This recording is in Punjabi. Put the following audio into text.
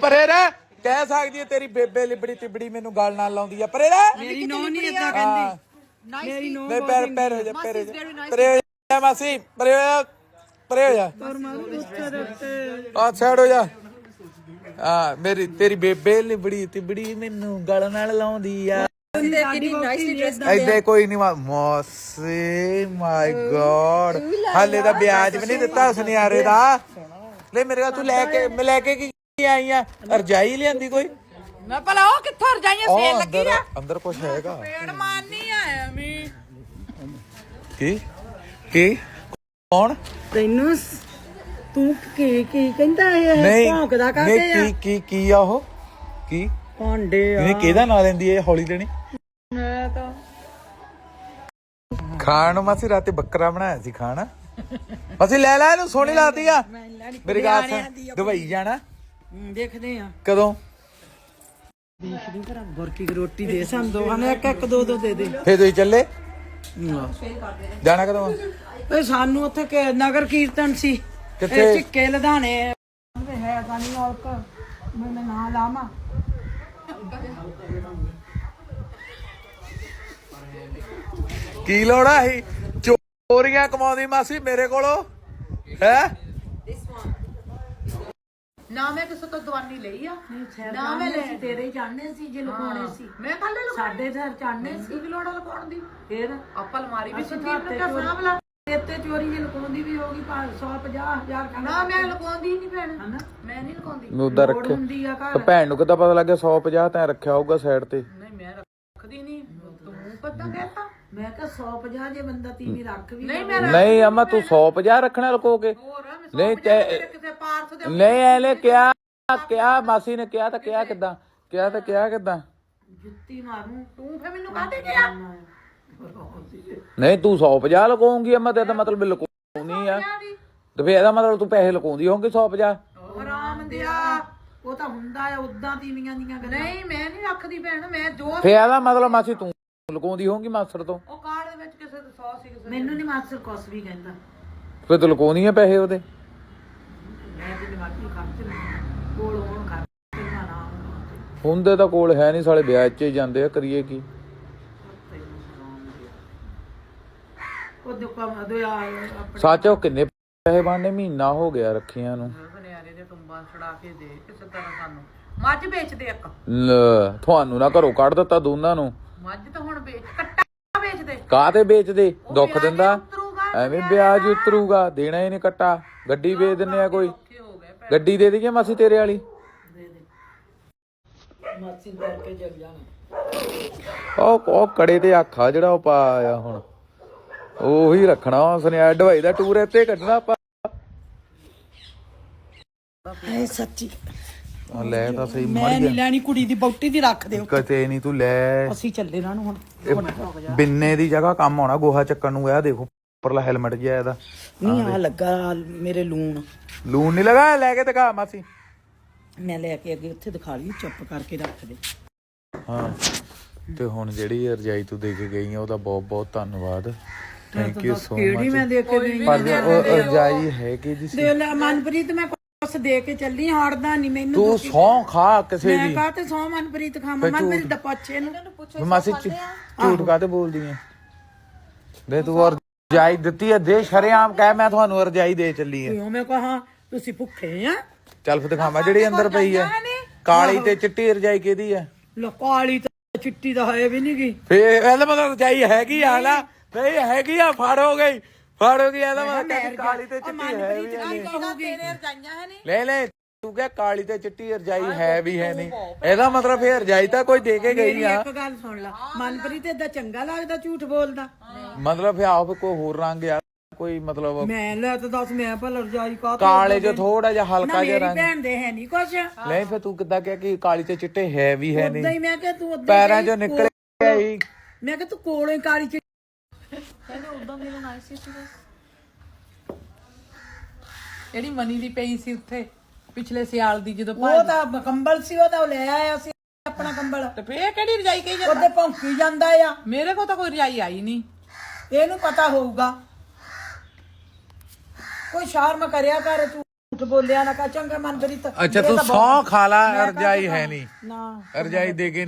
ਪਰੇ ਰਹਿ ਕਹਿ ਸਕਦੀ ਹੈ ਤੇਰੀ ਬੇਬੇ ਲਿਬੜੀ ਤਿਬੜੀ ਮੈਨੂੰ ਗੱਲ ਨਾਲ ਲਾਉਂਦੀ ਆ। ਪਰੇ ਰਹਿ ਮੇਰੀ ਨੋ ਨਹੀਂ ਇਦਾਂ। ਕਹਿੰਦੀ। ਮੇਰੀ ਨੋ ਪੈਰ ਪੈਰ ਹੋ ਜਾ ਪੈਰ ਹੋ ਜਾ। ਪਰੇ ਹੋ ਜਾ ਮਾਸੀ ਪਰੇ ਹੋ ਜਾ ਪਰੇ ਹੋ ਜਾ। ਆ ਸਾਈਡ ਹੋ ਜਾ। ਆ ਮੇਰੀ ਤੇਰੀ ਬੇਬੇ ਲਿਬੜੀ ਤਿਬੜੀ ਮੈਨੂੰ ਗੱਲ ਨਾਲ ਲਾਉਂਦੀ ਆ। ਐਡੇ ਕੋਈ ਨਹੀਂ ਮੋਸੇ ਮਾਈ ਗॉड ਹਾਲੇ ਦਾ ਵਿਆਜ ਵੀ ਨਹੀਂ ਦਿੱਤਾ ਉਸ ਨਿਆਰੇ ਦਾ। ਲੈ ਮੇਰੇ ਕੋਲ ਤੂੰ ਲੈ ਕੇ ਮੈਂ ਲੈ ਕੇ ਕੀ ਆਈ ਆ? ਰਜਾਈ ਲਿਆਂਦੀ ਕੋਈ? ਮੈਂ ਭਲਾ ਉਹ ਕਿੱਥੋਂ ਰਜਾਈਆਂ ਸੇਲ ਲੱਗੀ ਆ? ਅੰਦਰ ਕੁਝ ਹੈਗਾ। ਪੇੜ ਮਾਰਨੀ ਆ ਐਵੇਂ। ਕੀ? ਕੀ? ਕੌਣ? ਤੈਨੂੰ ਤੂੰ ਕੀ ਕੀ ਕਹਿੰਦਾ ਇਹ? ਭੌਂਕਦਾ ਕਾਹਤੇ ਆ? ਕੀ ਕੀ ਕੀ ਆ ਉਹ? ਕੀ? ਭਾਂਡੇ ਆ। ਇਹਨੇ ਕਿਹਦਾ ਨਾਂ ਲੈਂਦੀ ਹੈ ਹੌਲੀ ਦੇਣੀ? ਮੈਂ ਤਾਂ ਖਾਣ ਨੂੰ ਮਾਸੀ ਰਾਤੇ ਬੱਕਰਾ ਬਣਾਇਆ ਸੀ ਖਾਣ। ਅਸੀਂ ਲੈ ਲੈ ਇਹਨੂੰ ਸੋਹਣੀ ਲੱਗਦੀ ਆ। ਮੇਰੀ ਗੱਲ ਸੁਣ ਦੁਬਈ ਜਾਣਾ। ਦੇਖਦੇ ਆ ਕਦੋਂ? ਦੇਖਦੀ ਭਰਾ ਬੁਰਕੀ ਦੀ ਰੋਟੀ ਦੇ ਸਾਨੂੰ ਦੋਹਾਂ ਨੇ ਇੱਕ ਇੱਕ ਦੋ ਦੋ ਦੇ ਦੇ। ਫੇਰ ਤੁਸੀਂ ਚੱਲੇ? ਜਾਣਾ ਕਦੋਂ ਆ? ਓਏ ਸਾਨੂੰ ਉੱਥੇ ਕਿ ਨਗਰ ਕੀਰਤਨ ਸੀ। ਕਿੱਥੇ? ਇਹ ਝਿੱਕੇ ਲਧਾਣੇ ਤੇ ਹੈ ਕਾਨੀ ਔਲਕ ਮੈਂ ਨਾਂ ਲਾਵਾਂ। ਕੀ ਲੋੜ ਸੀ ਚੋਰੀਆਂ ਕਮਾਉਂਦੀ ਮਾਸੀ ਮੇਰੇ ਕੋਲੋਂ? ਹੈ? ਨਾ ਮੈਂ ਕਿਸੇ ਤੋਂ ਦਵਾਨੀ ਲਈ ਆ। ਨਾ ਮੈਂ ਲੈ ਤੇਰੇ ਹੀ ਜਾਣਨੇ ਸੀ ਜੇ ਲੁਕਾਉਣੇ ਸੀ। ਮੈਂ ਕੱਲ ਲਗਾ ਸਾਡੇ ਘਰ ਚਾਣਨੇ ਸੀ। ਕੀ ਲੋੜ ਆ ਲਗਾਉਣ ਦੀ? ਫੇਰ ਆਪਾਂ ਅਲਮਾਰੀ ਵੀ ਅਸੀਂ ਸਿੱਧੀ ਨੂੰ ਚੋਰੀ- ਸਾਂਭ ਲਾ ਇੱਥੇ ਚੋਰੀ ਜੇ ਲੁਕਾਉਂਦੀ ਵੀ ਹੋਗੀ 150 ਹਜ਼ਾਰ ਖਾਣਾ। ਨਾ ਮੈਂ ਲਗਾਉਂਦੀ ਨਹੀਂ ਭੈਣ। ਹਨਾ? ਮੈਂ ਨਹੀਂ ਲਗਾਉਂਦੀ। ਮੈਂ ਉਦਾਂ ਲੋੜ ਰੱਖਿਆ ਹੁੰਦੀ ਆ ਤੇ ਘਰ ਭੈਣ ਨੂੰ ਕਿੱਦਾਂ ਪਤਾ ਲੱਗਿਆ 150 ਤੈਂ ਰੱਖਿਆ ਹੋਊਗਾ ਸਾਈਡ ਤੇ। ਨਹੀਂ ਮੈਂ ਰੱਖਦੀ ਨਹੀਂ। ਤੂੰ ਪਤਾ ਕਹਿਤਾ। ਮੈਂ ਕਿਹਾ 150 ਜੇ ਬੰਦਾ ਤੀਵੀਂ ਰੱਖ ਵੀ ਨਹੀਂ ਮੈਂ ਨਹੀਂ ਅਮਾ ਤੂੰ 150 ਰੱਖਣਾ ਲੁਕੋ ਕੇ ਹੋਰ ਮੈਂ ਨਹੀਂ ਸੌ ਤੇ ਪੰਜਾਹ ਕਿਸੇ ਪਾਰਸ ਦੇ ਨਹੀਂ ਐਲੇ ਕਿਹਾ ਕਿਹਾ ਮਾਸੀ ਨੇ ਕਿਹਾ ਤਾਂ ਕਿਹਾ ਕਿੱਦਾਂ? ਕਿਹਾ ਤਾਂ ਕਿਹਾ ਕਿੱਦਾਂ? ਜੁੱਤੀ ਮਾਰੂ। ਤੂੰ ਫੇ ਮੈਨੂੰ ਕਾਹਦੇ ਗਿਆ ਨਹੀਂ ਤੂੰ 150 ਲਗਾਉਂਗੀ ਅਮਾ ਤੇ ਮਤਲਬ ਵੀ ਲਗਾਉਣੀ ਆ। ਤੇ ਫੇਰ ਇਹਦਾ ਮਤਲਬ ਤੂੰ ਪੈਸੇ ਲਗਾਉਂਦੀ ਹੋਊਗੀ 150 ਹਰਾਮ ਦਿਆ ਉਹ ਤਾਂ ਹੁੰਦਾ ਆ ਉਦਾਂ ਤੀਵੀਆਂ ਦੀਆਂ ਗੱਲਾਂ। ਨਹੀਂ ਮੈਂ ਨਹੀਂ ਰੱਖਦੀ ਭੈਣ ਮੈਂ ਜੋ ਫੇਰ ਇਹਦਾ ਮਤਲਬ ਮਾਸੀ ਤੂੰ ਲਗਾਉਂਦੀ ਹੋਊਗੀ ਮਾਸੜ ਤੋਂ? ਉਹ ਕਾਰਡ ਦੇ ਵਿੱਚ ਕਿਸੇ ਦੇ 100 ਸੀ ਕਿਸੇ ਮੈਨੂੰ ਨਹੀਂ ਮਾਸਟਰ ਕੁਛ ਵੀ ਕਹਿੰਦਾ। ਫੇਰ ਤੂੰ ਲਗਾਉਂਦੀ ਆ ਪੈਸੇ ਉਹਦੇ? ਮੈਂ ਤੇ ਨਿਵਾਸੀ ਖਰਚ ਨਹੀਂ ਕੋਲ ਹੋਣ ਕਰ ਤੇ ਨਾ ਨਾ ਹੁੰਦੇ ਤਾਂ ਕੋਲ ਹੈ ਨਹੀਂ ਸਾਲੇ ਵਿਆਹ 'ਚ ਹੀ ਜਾਂਦੇ ਆ ਕਰੀਏ ਕੀ? ਉਹ ਦੁਕਾਨ ਅਦੋ ਆ ਆਪਣੇ। ਸੱਚ ਉਹ ਕਿੰਨੇ ਪੈਸੇ ਬਣਨੇ ਮਹੀਨਾ ਹੋ ਗਿਆ ਰੱਖੀਆਂ ਨੂੰ। ਬਨਿਆਰੇ ਦੇ ਟੁੰਬਾਂ ਛੜਾ ਕੇ ਦੇ ਕਿਸੇ ਤਰ੍ਹਾਂ ਸਾਨੂੰ। ਮੱਝ ਵੇਚਦੇ ਇੱਕ। ਲੈ, ਤੁਹਾਨੂੰ ਨਾ ਘਰੋਂ ਕੱਢ ਦਿੱਤਾ ਦੋਨਾਂ ਨੂੰ। ਮੱਝ ਤਾਂ ਹੁਣ ਵੇਚ ਕੱਟਾ ਵੇਚਦੇ। ਕਾਹਤੇ ਵੇਚਦੇ? ਦੁੱਖ ਦਿੰਦਾ? ਐਵੇਂ ਵਿਆਜ ਉਤਰੂਗਾ ਦੇਣਾ ਹੀ ਨਹੀਂ ਕੱਟਾ। ਗੱਡੀ ਵੇਚ ਦਿੰਨੇ ਆ ਕੋਈ। ਗੱਡੀ ਦੇ ਦਈਏ ਮਾਸੀ ਤੇਰੇ ਵਾਲੀ? ਮਾਸੀ ਕਰਕੇ ਜਗ ਜਾਣਾ। ਉਹ ਉਹ ਕੜੇ ਤੇ ਆਖਾ ਜਿਹੜਾ ਉਹ ਪਾਇਆ ਹੁਣ। ਉਹੀ ਰੱਖਣਾ ਉਸਨੇ ਢਵਾਈ ਦਾ ਟੂਰ ਇੱਥੇ ਕੱਢਣਾ ਆਪਾਂ। ਐ ਸੱਚੀ। ਆ ਲੈ ਤਾਂ ਸਹੀ ਮੈਂ ਮਰ ਨਹੀਂ ਗਿਆ। ਲੈਣੀ ਕੁੜੀ ਦੀ ਬੌਟੀ ਦੀ ਰੱਖ ਦਿਓ। ਕਿਤੇ ਨਹੀਂ ਤੂੰ ਲੈ। ਅਸੀਂ ਚੱਲੇ ਨਾ ਨੂੰ ਹੁਣ। ਬਿੰਨੇ ਦੀ ਜਗ੍ਹਾ ਕੰਮ ਆਉਣਾ ਗੋਹਾ ਚੱਕਣ ਨੂੰ ਆ ਦੇਖੋ ਉੱਪਰਲਾ ਹੈਲਮਟ ਜਿਹਾ ਇਹਦਾ। ਨਹੀਂ ਆ ਲੱਗਾ ਮੇਰੇ ਲੂਣ। ਲੂਣ ਨਹੀਂ ਲਗਾ ਲੈ ਕੇ ਦਿਖਾ ਮਾਸੀ। ਮੈਂ ਲੈ ਕੇ ਅੱਗੇ ਉੱਥੇ ਦਿਖਾ ਲਈ ਚੁੱਪ ਕਰਕੇ ਰੱਖ ਦੇ। ਹਾਂ ਤੇ ਹੁਣ ਜਿਹੜੀ ਰਜਾਈ ਤੂੰ ਦੇ ਕੇ ਗਈ ਆ ਉਹਦਾ ਬਹੁਤ ਬਹੁਤ ਧੰਨਵਾਦ। ਥੈਂਕ ਯੂ ਸੋ ਕਿਹੜੀ ਮੈਂ ਮਚ ਦੇ ਕੇ ਗਈ। ਪਰ ਉਹ ਰਜਾਈ ਹੈ ਕਿ ਜੀ ਦੇ ਲੈ ਮਨਪ੍ਰੀਤ ਮੈਂ ਕੁਛ ਦੇ ਕੇ ਚੱਲੀ ਹੜਦਾ ਨਹੀਂ ਮੈਨੂੰ ਤੂੰ ਸੌਂ ਖਾ ਕਿਸੇ ਮੈਂ ਦੀ। ਕਹਾ ਤੇ ਸੌ ਮਨਪ੍ਰੀਤ ਖਾਵਾਂ? ਮਨਪ੍ਰੀਤ ਦਾ ਪੁੱਛੇ ਨੂੰ। ਵੀ ਮਾਸੀ ਝ- ਝੂਠ ਕਾਤੇ ਬੋਲਦੀ ਐ ਦੇ ਤੂੰ ਔਰ ਰਜਾਈ ਦਿੱਤੀ ਐ ਦੇ ਸ਼ਰੇਆਮ ਕਹਿ ਮੈਂ ਤੁਹਾਨੂੰ ਰਜਾਈ ਦੇ ਚੱਲੀ ਐ ਕਿਉਂ ਮੈਂ ਕਹਾ ਤੁਸੀਂ ਭੁੱਖੇ ਆ? ਚੱਲ ਫਿਰ ਦਿਖਾਵਾਂ ਜਿਹੜੀ ਅੰਦਰ ਪਈ ਐ ਕਾਲੀ ਤੇ ਚਿੱਟੀ ਰਜਾਈ ਕਿਹਦੀ ਐ ਲੋ ਕਾਲੀ ਤਾਂ ਚਿੱਟੀ ਦਾ ਹੈ ਵੀ ਨਹੀਂ ਗਈ ਫੇਰ ਇਹਦਾ ਮਤਲਬ ਰਜਾਈ ਹੈਗੀ ਆ ਨਾ ਨਹੀਂ ਹੈਗੀ ਆ ਫੜ ਹੋ ਗਈ। ਫੜ ਹੋ ਗਈ ਇਹਦਾ ਮਤਲਬ ਕਹਿੰਦੀ ਕਾਲੀ ਤੇ ਚਿੱਟੀ ਹੈ ਵੀ ਹੈ ਨਹੀਂ। ਕਹੂਗੀ ਰਜਾਈਆਂ ਹੈ ਨਹੀਂ ਲੈ ਲੈ ਤੂੰ ਕਹਿ ਕਾਲੀ ਤੇ ਚਿੱਟੀ ਰਜਾਈ ਹੈ ਵੀ ਹੈ ਨਹੀਂ। ਇਹਦਾ ਮਤਲਬ ਫੇਰ ਰਜਾਈ ਤਾਂ ਕੋਈ ਦੇ ਕੇ ਗਈ ਆ। ਇੱਕ ਗੱਲ ਸੁਣ ਲੈ। ਮਨਪ੍ਰੀਤ ਏਦਾਂ ਚੰਗਾ ਲੱਗਦਾ ਝੂਠ ਬੋਲਦਾ। ਮਤਲਬ ਫੇ ਆਪ ਕੋਈ ਹੋਰ ਰੰਗ ਆ ਕੋਈ ਮਤਲਬ ਮੈਂ ਲੈ ਤਾਂ ਦੱਸ ਮੈਂ ਭਲਾ ਰਜਾਈ ਕਾ ਕਾਲੇ ਚ ਥੋੜਾ ਜਿਹਾ ਹਲਕਾ ਜਿਹਾ ਮੇਰੀ ਰੰਗ। ਭੈਣ ਦੇ ਹੈ ਨਹੀਂ ਕੁਛ। ਨਹੀਂ ਫੇ ਤੂੰ ਕਿੱਦਾਂ ਕਿਹਾ ਕਿ ਕਾਲੀ ਤੇ ਚਿੱਟੇ ਹੈ ਵੀ ਹੈ ਉਦਾਂ ਨਹੀਂ? ਹੀ ਮੈਂ ਕਿਹਾ ਤੂੰ ਉਦਾਂ ਪੈਰਾਂ ਚੋਂ ਨਿਕਲ ਆਈ। ਮੈਂ ਕਿਹਾ ਤੂੰ ਕੋਲੋਂ ਹੀ ਕਾਲੀ ਚਿੱਟੀ ਜਿਹੜੀ ਮਨੀ ਦੀ ਪਈ ਸੀ ਉੱਥੇ ਪਿਛਲੇ ਸਿਆਲ ਦੀ ਜਦੋਂ ਉਹ ਤਾਂ ਕੰਬਲ ਸੀ ਉਹ ਤਾਂ ਲੈ ਆਇਆ ਸੀ ਆਪਣਾ ਕੰਬਲ। ਤੇ ਫੇਰ ਕਿਹੜੀ ਰਜਾਈ ਕਹੀ ਜਾਂਦਾ? ਉਹਦੇ ਭੌਂਕੀ ਜਾਂਦਾ ਆ। ਮੇਰੇ ਕੋਲ ਤਾਂ ਕੋਈ ਰਜਾਈ ਆਈ ਨਹੀਂ। ਇਹਨੂੰ ਪਤਾ ਹੋਊਗਾ। ਕੋਈ ਸ਼ਰਮ ਕਰਿਆ ਕਰ ਤੂੰ ਝੂਠ ਬੋਲਿਆ ਨਾ ਕਾ ਚੰਗਾ ਮਨਪ੍ਰੀਤ। ਅੱਛਾ ਤੂੰ ਸੌ ਖਾ ਲਾ ਰਜਾਈ ਹੈ ਨਹੀਂ। ਨਾ। ਰਜਾਈ ਦੇ ਕੇ